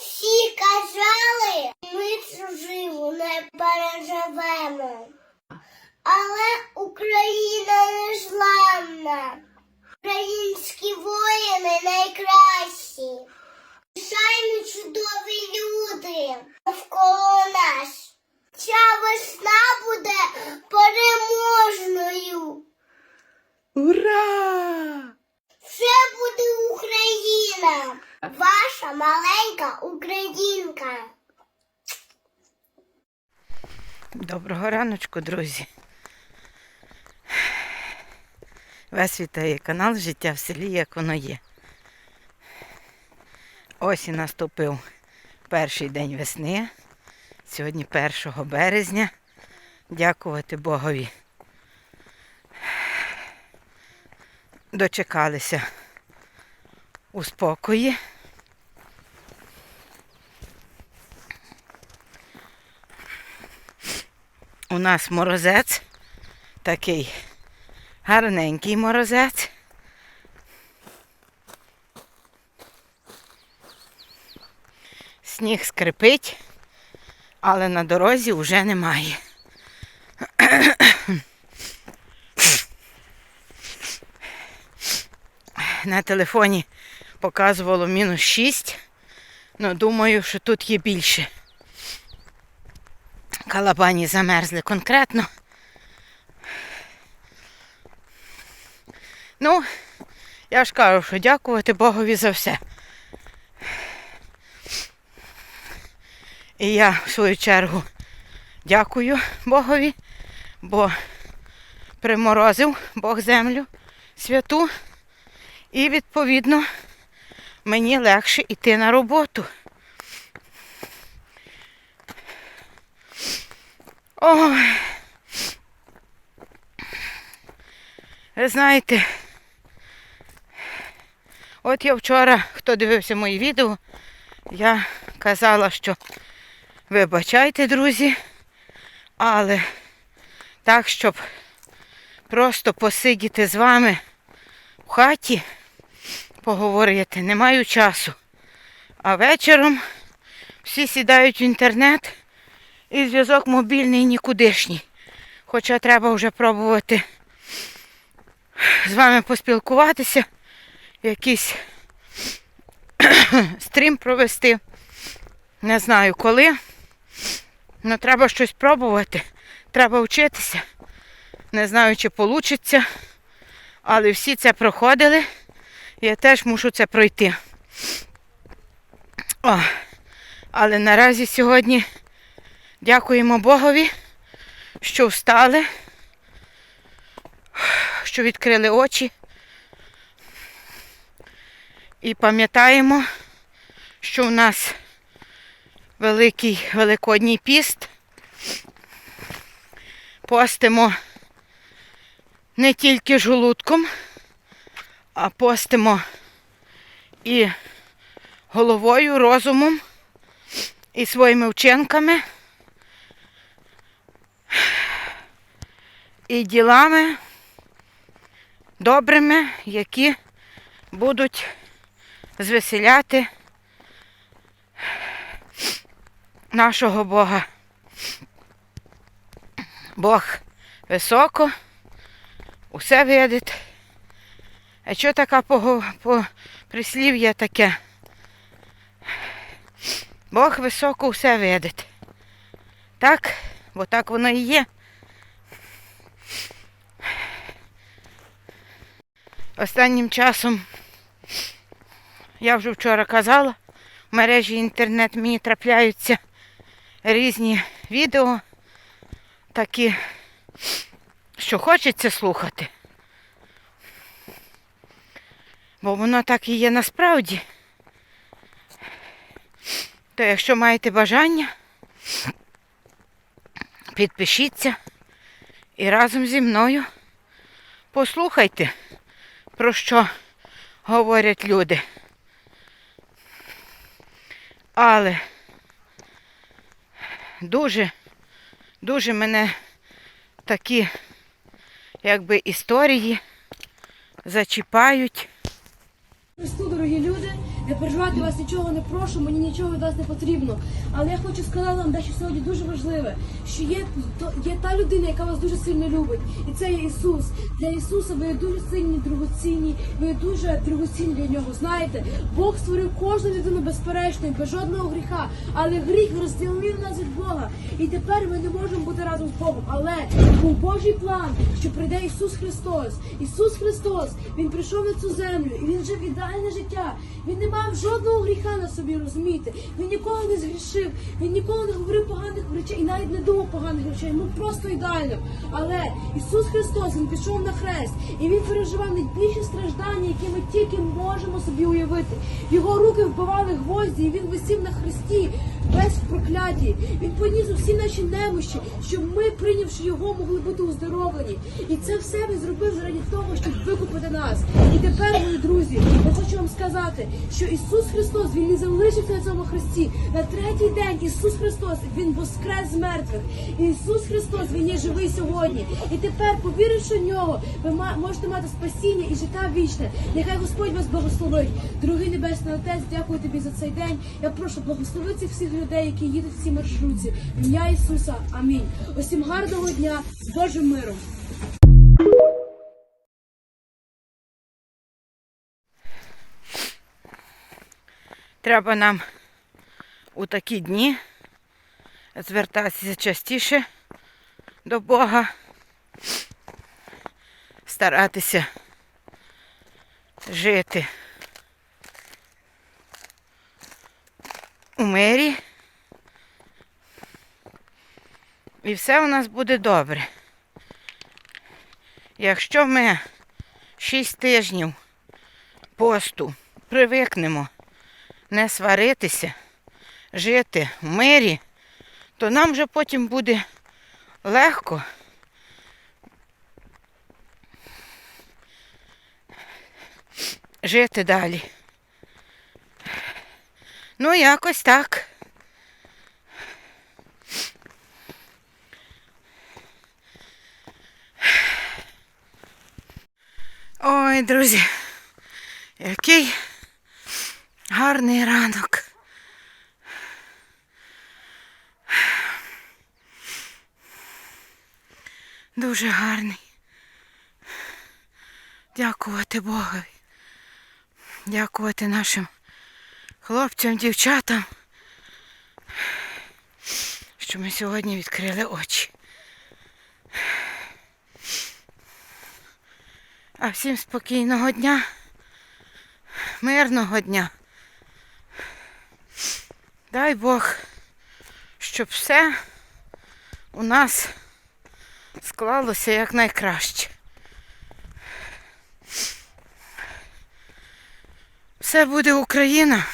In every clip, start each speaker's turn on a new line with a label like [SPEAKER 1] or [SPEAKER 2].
[SPEAKER 1] Всі казали, ми цю живу не переживемо. Але Україна не зламна. Українські воїни найкращі. Звичайно чудові люди навколо нас. Ця весна буде переможною.
[SPEAKER 2] Ура!
[SPEAKER 1] Все буде Україна. Ваша маленька українка.
[SPEAKER 2] Доброго раночку, друзі. Вас вітає канал Життя в селі, як воно є. Ось і наступив перший день весни. Сьогодні 1 березня. Дякувати Богові. Дочекалися у спокої. У нас морозець, такий гарненький морозець. Сніг скрипить, але на дорозі вже немає. На телефоні показувало мінус 6, але думаю, що тут є більше. Калабані замерзли конкретно. Ну, я ж кажу, що дякувати Богові за все. І я в свою чергу дякую Богові, бо приморозив Бог землю святу. І відповідно мені легше йти на роботу. Ой. Ви знаєте, от я вчора, хто дивився мої відео, я казала, що вибачайте, друзі, але так, щоб просто посидіти з вами в хаті, поговорити, не маю часу. А вечором всі сідають в інтернет і зв'язок мобільний нікудишній. Хоча треба вже пробувати з вами поспілкуватися, якийсь стрім провести. Не знаю коли. але треба щось пробувати. Треба вчитися. Не знаю, чи вийде. Але всі це проходили. Я теж мушу це пройти. О, але наразі сьогодні дякуємо Богові, що встали, що відкрили очі. І пам'ятаємо, що в нас великий великодній піст. Постимо не тільки желудком, а постимо і головою, розумом, і своїми вчинками, і ділами добрими, які будуть звеселяти нашого Бога. Бог високо, усе видить. А що така по, по прислів'я таке? Бог високо все видить. Так, бо так воно і є. Останнім часом, я вже вчора казала, в мережі інтернет мені трапляються різні відео, такі, що хочеться слухати. Бо воно так і є насправді. То якщо маєте бажання, підпишіться і разом зі мною послухайте, про що говорять люди. Але дуже, дуже мене такі, якби, історії зачіпають.
[SPEAKER 3] Христу, дорогі люди, Не переживайте, вас нічого не прошу, мені нічого від вас не потрібно. Але я хочу сказати вам дещо сьогодні дуже важливе, що є, є та людина, яка вас дуже сильно любить. І це є Ісус. Для Ісуса ви є дуже сильні, дорогоцінні, ви дуже дорогоцінні для нього. Знаєте, Бог створив кожну людину безперечною, без жодного гріха. Але гріх розділив нас від Бога. І тепер ми не можемо бути разом з Богом. Але був Божий план, що прийде Ісус Христос. Ісус Христос, Він прийшов на цю землю і Він жив ідеальне життя. Він не мав жодного гріха на собі, розумієте? Він ніколи не згрішив, він ніколи не говорив поганих речей і навіть не думав поганих речей. Ну просто ідеально. Але Ісус Христос Він пішов на хрест і Він переживав найбільші страждання, які ми тільки можемо собі уявити. Його руки вбивали гвозді, і він висів на хресті весь в прокляті. Він поніс усі наші немощі, щоб ми, прийнявши його, могли бути оздоровлені. І це все він зробив заради того, щоб викупити нас. І тепер, мої друзі, я хочу вам сказати, що Ісус Христос Він не залишився на цьому хресті. На третій день Ісус Христос Він воскрес з мертвих. Ісус Христос Він є живий сьогодні. І тепер, повіривши в нього, ви можете мати спасіння і життя вічне. Нехай Господь вас благословить. Дорогий Небесний Отець, дякую тобі за цей день. Я прошу благослови цих всіх людей, які їдуть в цій маршрутці. Ім'я Ісуса. Амінь. Усім гарного дня з Божим миром.
[SPEAKER 2] Треба нам у такі дні звертатися частіше до Бога, старатися жити у мирі. І все у нас буде добре. Якщо ми шість тижнів посту привикнемо не сваритися, жити в мирі, то нам вже потім буде легко. Жити далі. Ну, якось так. Ой, друзі, який гарний ранок. Дуже гарний. Дякувати Богові. Дякувати нашим хлопцям, дівчатам, що ми сьогодні відкрили очі. А всім спокійного дня, мирного дня. Дай Бог, щоб все у нас склалося якнайкраще. Все буде Україна.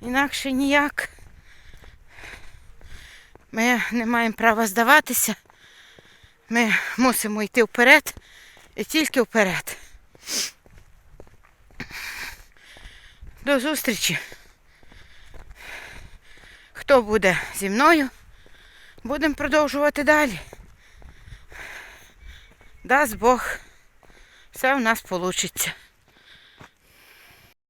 [SPEAKER 2] Інакше ніяк. Ми не маємо права здаватися. Ми мусимо йти вперед і тільки вперед. До зустрічі. Хто буде зі мною, будемо продовжувати далі. Дасть Бог, все у нас вийде.